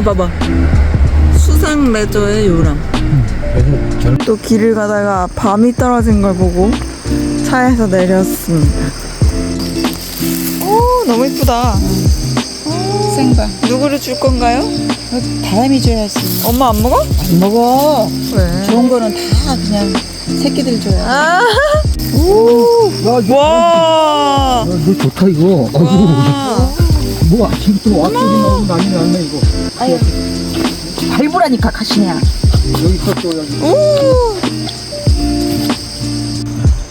여기 봐봐. 수상 레저의 요람. 또 길을 가다가 밤이 떨어진 걸 보고 차에서 내렸습니다. 오 너무 이쁘다. 생과 누구를 줄 건가요? 바람이 줘야지 엄마 안 먹어? 안 먹어. 왜? 좋은 거는 다 그냥 새끼들 줘야 아, 야, 이거, 와, 야, 이거 좋다 이거. 아이고 와. 뭐 아침부터 나오고 난리 났네 이거 아유 밟으라니까 가시냐 여기 컸어 여기 오!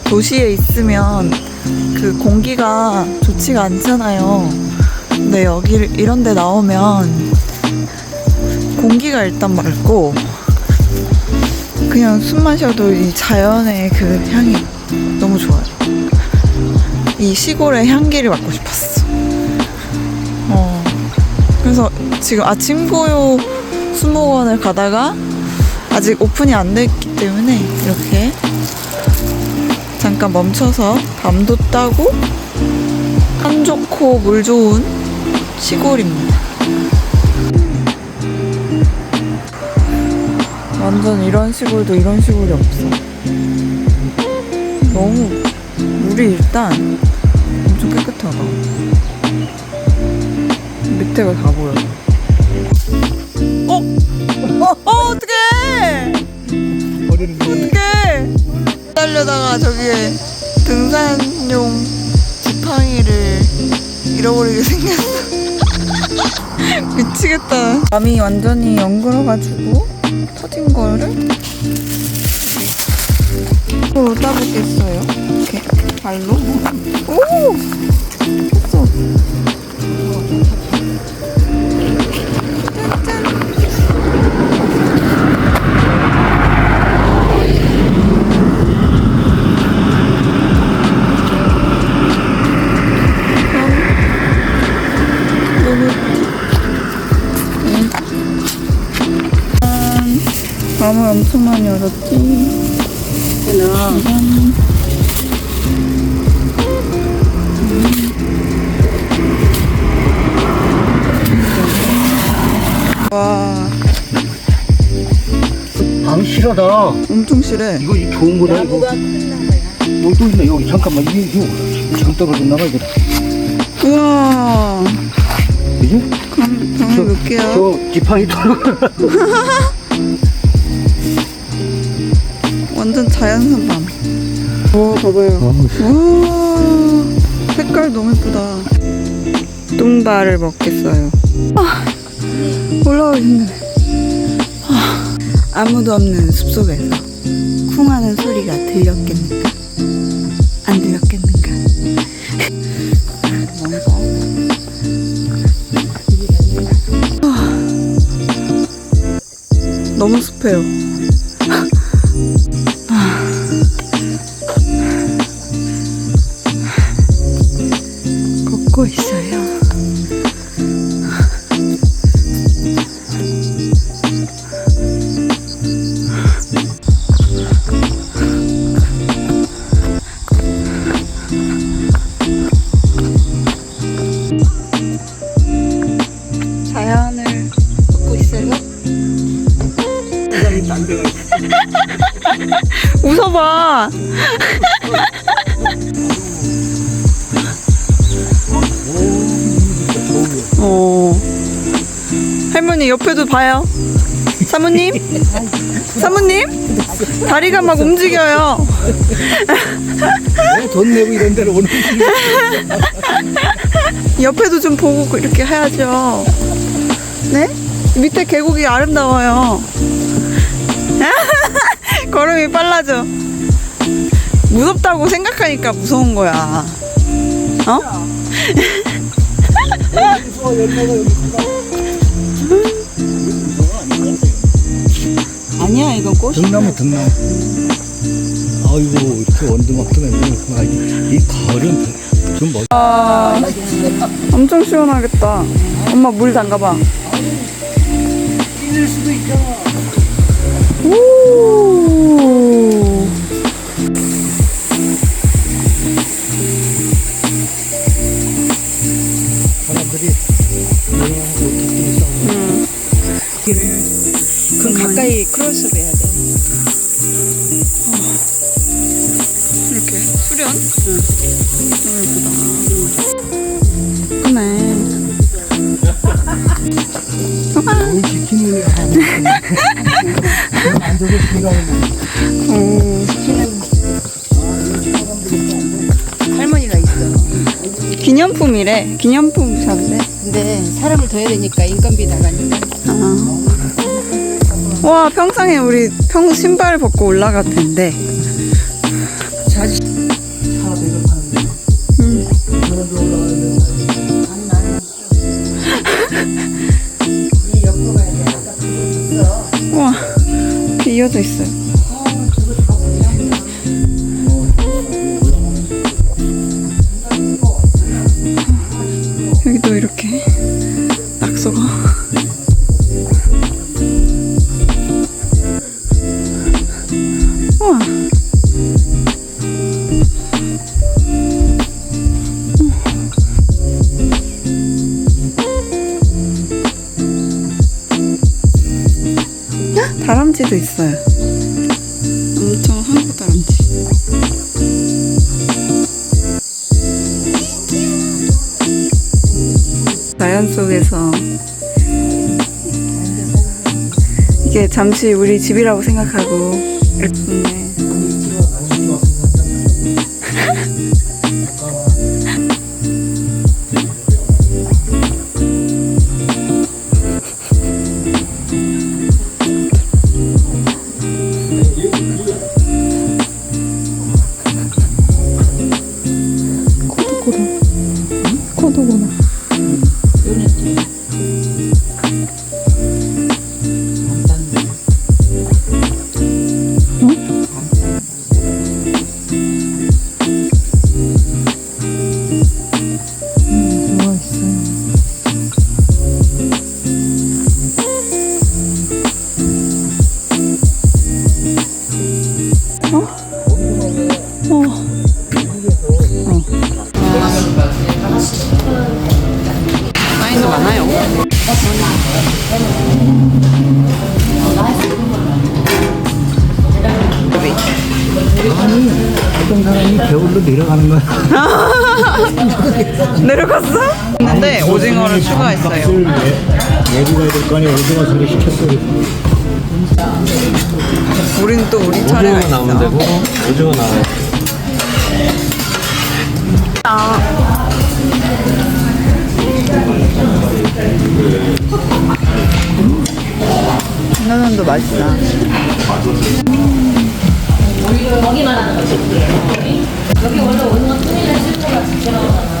도시에 있으면 그 공기가 좋지가 않잖아요. 근데 여기 이런 데 나오면 공기가 일단 맑고 그냥 숨 마셔도 이 자연의 그 향이 너무 좋아요. 이 시골의 향기를 맡고 싶었어. 어. 그래서 지금 아침 고요 수목원을 가다가 아직 오픈이 안 됐기 때문에 이렇게 잠깐 멈춰서 밤도 따고 한 좋고 물 좋은 시골입니다. 완전 이런 시골도 이런 시골이 없어. 너무 물이 일단 엄청 깨끗하다. 밑에가 다 보여. 어? 어, 어 어떡해! 근데 달려다가 저기에 등산용 지팡이를 잃어버리게 생겼어. 미치겠다. 밤이 완전히 엉그러가지고 터진 거를 또 따보겠어요. 이렇게 발로. 오! 밤을 엄청 많이 열었지. 짠. 와, 방 실하다 엄청 실해. 이거 이 좋은 거다 이거 여기 또 있네 여기 잠깐만 이게 이거 지금 떨어졌나 봐 이거 우와, 그지? 감, 몇 개야? 저 지팡이 떨고 완전 자연산 밤. 오, 봐봐요. 우와, 색깔 너무 예쁘다. 뚱바를 먹겠어요. 아, 올라오기 힘드네. 아, 아무도 없는 숲속에서 쿵하는 소리가 들렸겠는가? 안 들렸겠는가? 아, 너무 습해요. 어. 할머니 옆에도 봐요. 사모님? 사모님? 다리가 막 움직여요. 돈 내고 이런 데로 오는 옆에도 좀 보고 이렇게 해야죠. 네? 밑에 계곡이 아름다워요. 걸음이 빨라져. 무섭다고 생각하니까 무서운 거야. 어? 아니야, 이건 꽃이. 등나무 등나무 아이고 이렇게 원두막도 내고 이 가을은 좀 멋. 아, 엄청 시원하겠다. 엄마 물 담가봐. 오. 음. 그럼 가까이 크로스업 해야 돼. 이렇게 수련? 응. 예쁘다. 크네. 뭘 지키는 앉아서 생각하면 오. 할머니가 있어. 기념품이래. 기념품 샵이래. 근데 사람을 더 해야 되니까 인건비 나가니까. 아. 와, 평상에 우리 평 신발 벗고 올라갈 텐데. 자주 음. 우와. 이렇게 이어져 있어요. 이렇게 낙서가. 우와. 다람쥐도 있어요. 속에서. 이게 잠시 우리 집이라고 생각하고. 이렇게 좋네. 코도코도 어떤 사람이 배울로 내려가는 거야 내려갔어? 근데 오징어를 추가했어요. 예비가 될거 아니야 오징어 소리 시켰어 우린 또 우리 차례가 있어. 되고 오징어 나와요. 장난감도 맛이 나. 여기 원래 오는 건 통일에 쓸 때가 진짜 나오잖아.